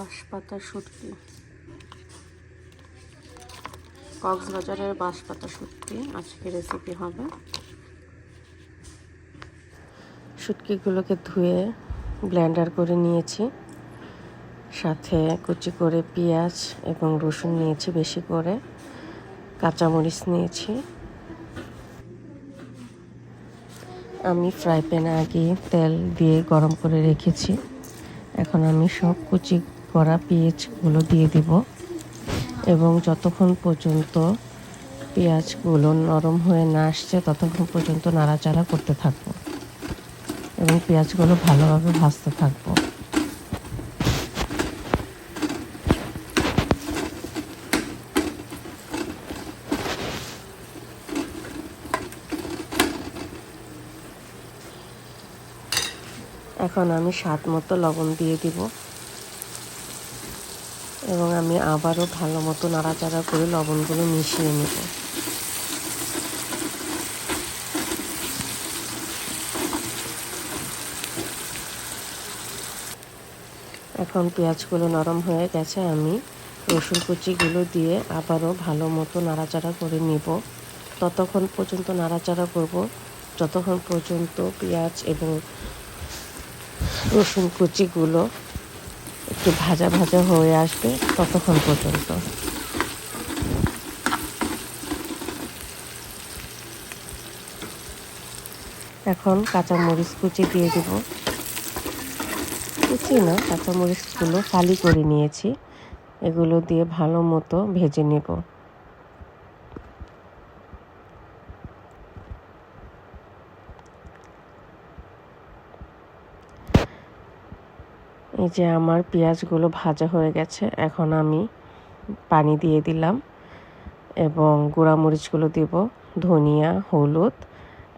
বাঁশপাতা শুটকি কক্সবাজারের বাঁশপাতা শুটকি আজকে রেসিপি হবে। শুটকিগুলোকে ধুয়ে ব্লেন্ডার করে নিয়েছি। সাথে কুচি করে পেঁয়াজ এবং রসুন নিয়েছি বেশি করে। কাঁচামরিচ নিয়েছি। আমি ফ্রাই প্যানে আগে তেল দিয়ে গরম করে রেখেছি। এখন আমি সব কুচি করা পেঁয়াজগুলো দিয়ে দিব এবং যতক্ষণ পর্যন্ত পেঁয়াজগুলো নরম হয়ে না আসছে, ততক্ষণ পর্যন্ত নাড়াচাড়া করতে থাকব এবং পেঁয়াজগুলো ভালোভাবে ভাজতে থাকব। এখন আমি স্বাদ মতো লবণ দিয়ে দিব। এবং আমি আবারও ভালো মতো নাড়াচাড়া করে লবণগুলো মিশিয়ে নেব। এখন পেঁয়াজগুলো নরম হয়ে গেছে, আমি রসুন কুচিগুলো দিয়ে আবারও ভালো মতো নাড়াচাড়া করে নিব। ততক্ষণ পর্যন্ত নাড়াচাড়া করব, যতক্ষণ পর্যন্ত পেঁয়াজ এবং রসুন কুচিগুলো একটু ভাজা ভাজা হয়ে আসবে ততক্ষণ পর্যন্ত। এখন কাঁচামরিচ কুচি দিয়ে দেব। কুচি না, কাঁচামরিচগুলো ফালি করে নিয়েছি। এগুলো দিয়ে ভালো মতো ভেজে নেব। এই যে আমার পেঁয়াজগুলো ভাজা হয়ে গেছে, এখন আমি পানি দিয়ে দিলাম এবং গুঁড়া মরিচগুলো দিব, ধনিয়া, হলুদ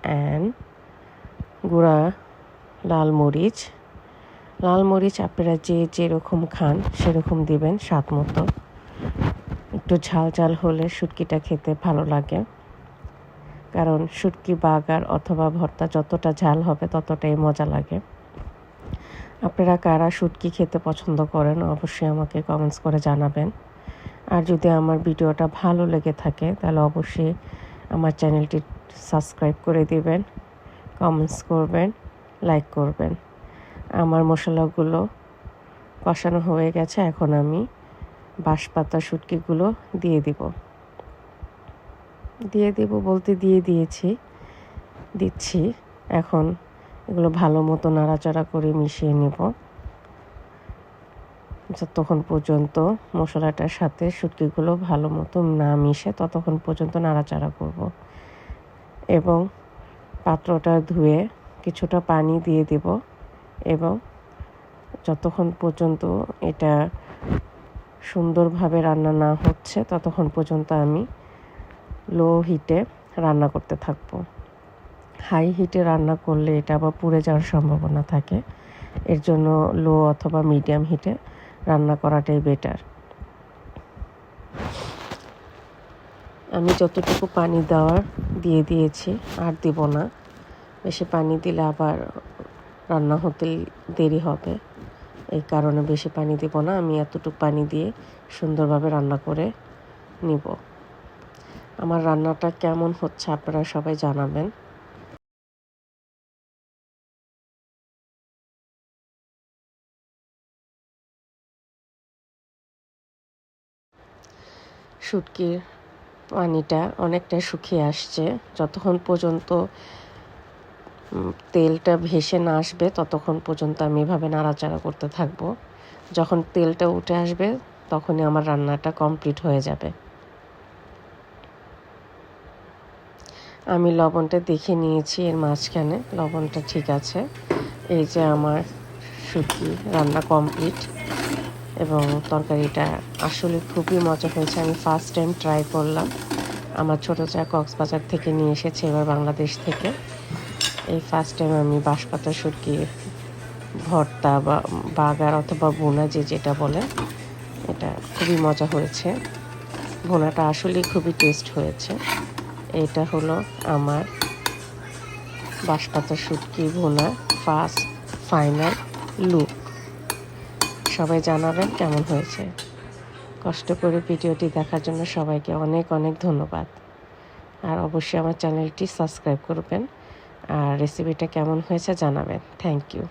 অ্যান্ড গুঁড়া লাল মরিচ। লাল মরিচ আপনারা যে যেরকম খান সেরকম দিবেন স্বাদ মতো। একটু ঝাল ঝাল হলে শুটকিটা খেতে ভালো লাগে। কারণ শুটকি, বাগার অথবা ভর্তা যতটা ঝাল হবে ততটাই মজা লাগে। আপনারা কারা শুটকি খেতে পছন্দ করেন, অবশ্যই আমাকে কমেন্টস করে জানাবেন। আর যদি আমার ভিডিওটা ভালো লেগে থাকে, তাহলে অবশ্যই আমার চ্যানেলটি সাবস্ক্রাইব করে দিবেন কমেন্টস করবেন লাইক করবেন। আমার মশলাগুলো কষানো হয়ে গেছে, এখন আমি বাঁশপাতা শুটকিগুলো দিয়ে দিব। দিয়ে দিব বলতে দিয়ে দিয়েছি, দিচ্ছি। এখন এগুলো ভালো মতো নাড়াচাড়া করে মিশিয়ে নেব। যতক্ষণ পর্যন্ত মশলাটার সাথে শুটকিগুলো ভালো মতো না মিশে ততক্ষণ পর্যন্ত নাড়াচাড়া করব। এবং পাত্রটা ধুয়ে কিছুটা পানি দিয়ে দেব এবং যতক্ষণ পর্যন্ত এটা সুন্দরভাবে রান্না না হচ্ছে, ততক্ষণ পর্যন্ত আমি লো হিটে রান্না করতে থাকব। হাই হিটে রান্না করলে এটা আবার পুড়ে যাওয়ার সম্ভাবনা থাকে। এর জন্য লো অথবা মিডিয়াম হিটে রান্না করাটাই বেটার। আমি যতটুকু পানি দেওয়ার দিয়ে দিয়েছি, আর দিব না। বেশি পানি দিলে আবার রান্না হতে দেরি হবে। এই কারণে বেশি পানি দিব না, আমি এতটুকু পানি দিয়ে সুন্দরভাবে রান্না করে নিব। আমার রান্নাটা কেমন হচ্ছে আপনারা সবাই জানাবেন। শুটকির পানিটা অনেকটা শুকিয়ে আসছে। যতক্ষণ পর্যন্ত তেলটা ভেসে না আসবে, ততক্ষণ পর্যন্ত আমি এভাবে নাড়াচাড়া করতে থাকব। যখন তেলটা উঠে আসবে, তখনই আমার রান্নাটা কমপ্লিট হয়ে যাবে। আমি লবণটা দেখে নিয়েছি এর মাঝখানে। লবণটা ঠিক আছে। এই যে আমার শুটকি রান্না কমপ্লিট। এবং তরকারিটা আসলে খুবই মজা হয়েছে। আমি ফার্স্ট টাইম ট্রাই করলাম। আমার ছোটো চা কক্সবাজার থেকে নিয়ে এসেছে এবার বাংলাদেশ থেকে। এই ফার্স্ট টাইম আমি বাঁশপাতা সুটকি ভর্তা বা বাগার অথবা বোনা যে যেটা বলে, এটা খুবই মজা হয়েছে। ভোনাটা আসলে খুবই টেস্ট হয়েছে। এটা হলো আমার বাঁশপাতা শুটকি ভোনা ফার্স্ট ফাইনাল লুক সবাই জানাবেন কেমন হয়েছে। কষ্ট করে ভিডিওটি দেখার জন্য সবাইকে অনেক অনেক ধন্যবাদ। আর অবশ্যই আমার চ্যানেলটি সাবস্ক্রাইব করবেন। আর রেসিপিটা কেমন হয়েছে জানাবেন। Thank you